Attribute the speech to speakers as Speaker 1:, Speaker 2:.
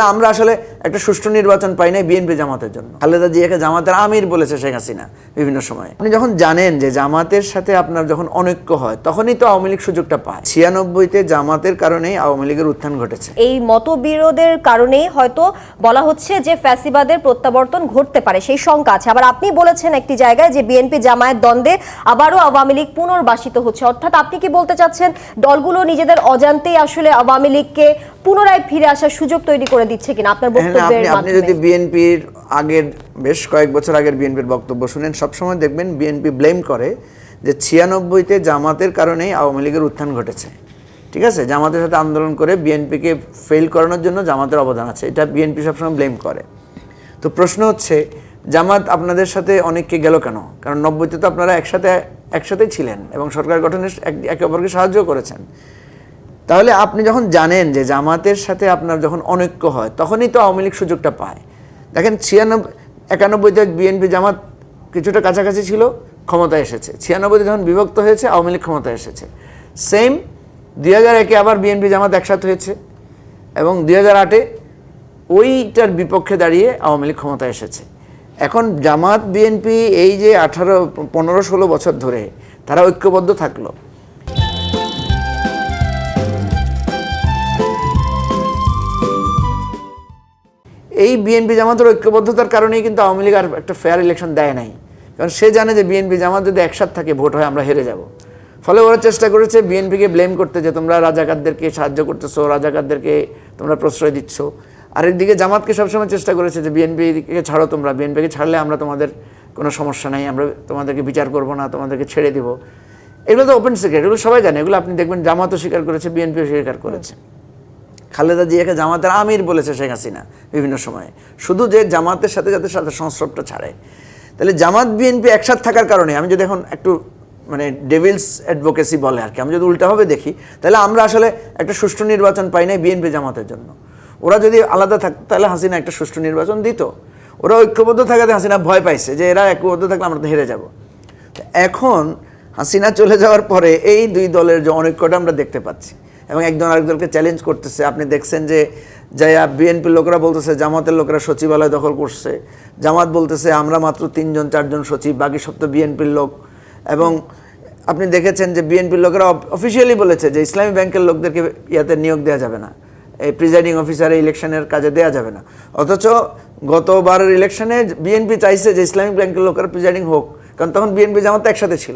Speaker 1: আমরা আসলে একটা সুষ্ঠু নির্বাচন পাই নাই বিএনপি জামাতের জন্য। খালেদা জিয়াকে জামাতের আমির বলেছে শেখ হাসিনা বিভিন্ন সময়। আপনি যখন জানেন যে জামাতের সাথে আপনার যখন অনৈক্য হয়, তখনই তো আওয়ামী লীগ সুযোগটা পায়। ছিয়ানব্বইতে জামাতের কারণেই আওয়ামী লীগের উত্থান ঘটেছে।
Speaker 2: এই মতবিরোধের কারণেই হয়তো বলা হচ্ছে যে ফ্যাসিবাদের প্রত্যাবর্তন ঘটতে পারে, সেই শঙ্কা আছে। আবার আপনি বলেছেন একটি জায়গায় যে বিএনপি জামায়াত দ্বন্দ্বে আবারও আওয়ামী লীগ পুনর্বাসিত হচ্ছে। অর্থাৎ আপনি কি বলতে চাচ্ছেন, দলগুলো নিজেদের অজান্তেই আসলে আওয়ামী লীগকে পুনরায় ফিরে আসার সুযোগ তৈরি করে দিচ্ছে কিনা আপনার
Speaker 1: হ্যাঁ,
Speaker 2: বক্তব্যের
Speaker 1: আপনি আপনি যদি বিএনপির আগের বেশ কয়েক বছর আগের বিএনপির বক্তব্য শুনেন সবসময় দেখবেন বিএনপি ব্লেম করে যে ছিয়ানব্বইতে জামাতের কারণেই আওয়ামী লীগের উত্থান ঘটেছে। ঠিক আছে? জামাতের সাথে আন্দোলন করে বিএনপিকে ফেল করানোর জন্য জামাতের অবদান আছে। এটা বিএনপি সবসময় ব্লেম করে। তো প্রশ্ন হচ্ছে জামাত আপনাদের সাথে অনেককে গেল কেন? কারণ নব্বইতে তো আপনারা একসাথে একসাথেই ছিলেন এবং সরকার গঠনে একে অপরকে সাহায্য করেছেন। তাহলে আপনি যখন জানেন যে জামাতের সাথে আপনার যখন অনৈক্য হয়, তখনই তো আওয়ামী লীগ সুযোগটা পায়। দেখেন ছিয়ানব্বই একানব্বইতে বিএনপি জামাত কিছুটা কাছাকাছি ছিল, ক্ষমতায় এসেছে। ছিয়ানব্বইতে যখন বিভক্ত হয়েছে, আওয়ামী লীগ ক্ষমতায় এসেছে। সেম দুই হাজার একে আবার বিএনপি জামাত একসাথে হয়েছে এবং দুই হাজার আটে ওইটার বিপক্ষে দাঁড়িয়ে আওয়ামী লীগ ক্ষমতায় এসেছে। এখন জামাত, বিএনপি এই যে আঠারো, পনেরো, ষোলো বছর ধরে তারা ঐক্যবদ্ধ থাকল। এই বিএনপি জামাতের ঐক্যবদ্ধতার কারণেই কিন্তু আওয়ামী লীগ আর একটা ফেয়ার ইলেকশন দেয় নাই। কারণ সে জানে যে বিএনপি জামাত যদি একসাথে থাকে, ভোট হয় আমরা হেরে যাব। ফলে ওরা চেষ্টা করেছে বিএনপিকে ব্লেম করতে যে তোমরা রাজাকারদেরকে সাহায্য করতেছো, রাজাকারদেরকে তোমরা প্রশ্রয় দিচ্ছ। আরেকদিকে জামাতকে সবসময় চেষ্টা করেছে যে বিএনপিকে ছাড়ো তোমরা বিএনপিকে ছাড়লে আমরা তোমাদের কোনো সমস্যা নাই, আমরা তোমাদেরকে বিচার করব না, তোমাদেরকে ছেড়ে দিব। এগুলো তো ওপেন সিক্রেট এগুলো সবাই জানে। এগুলো আপনি দেখবেন জামাতও স্বীকার করেছে বিএনপিও স্বীকার করেছে। খালেদা জিয়াকে জামাতের আমির বলেছে শেখ হাসিনা বিভিন্ন সময়ে। শুধু যে জামাতের সাথে যাতে সাথে সংস্রবটা ছাড়ে। তাহলে জামাত, বিএনপি একসাথে থাকার কারণে, আমি যদি এখন একটু মানে ডেভিলস অ্যাডভোকেসি বলে আর কি, আমি যদি উল্টাভাবে দেখি, তাহলে আমরা আসলে একটা সুষ্ঠু নির্বাচন পাই নাই বিএনপি জামাতের জন্য। ওরা যদি আলাদা থাকতো তাহলে হাসিনা একটা সুষ্ঠু নির্বাচন দিত। ওরা ঐক্যবদ্ধ থাকাতে হাসিনা ভয় পাইছে যে এরা ঐক্যবদ্ধ থাকলে আমরা তো হেরে যাব। এখন হাসিনা চলে যাওয়ার পরে এই দুই দলের যে অনৈক্যটা আমরা দেখতে পাচ্ছি। এবং একজন আরেকদলকে চ্যালেঞ্জ করতেছে। আপনি দেখছেন যে, যাইয়া বিএনপির লোকরা বলতেছে, জামাতের লোকরা সচিবালয় দখল করছে। জামাত বলতেছে, আমরা মাত্র তিনজন, চারজন সচিব, বাকি সব তো বিএনপির লোক। এবং আপনি দেখেছেন যে বিএনপির লোকেরা অফিসিয়ালি বলেছে যে, ইসলামী ব্যাংকের লোকদেরকে ইয়াতে নিয়োগ দেওয়া যাবে না। এই প্রিজাইডিং অফিসারে ইলেকশনের কাজে দেওয়া যাবে না। অথচ গতবারের ইলেকশনে বিএনপি চাইছে যে ইসলামিক ব্যাংকের লোকেরা প্রিজাইডিং হোক। কারণ তখন বিএনপি জামাত একসাথে ছিল।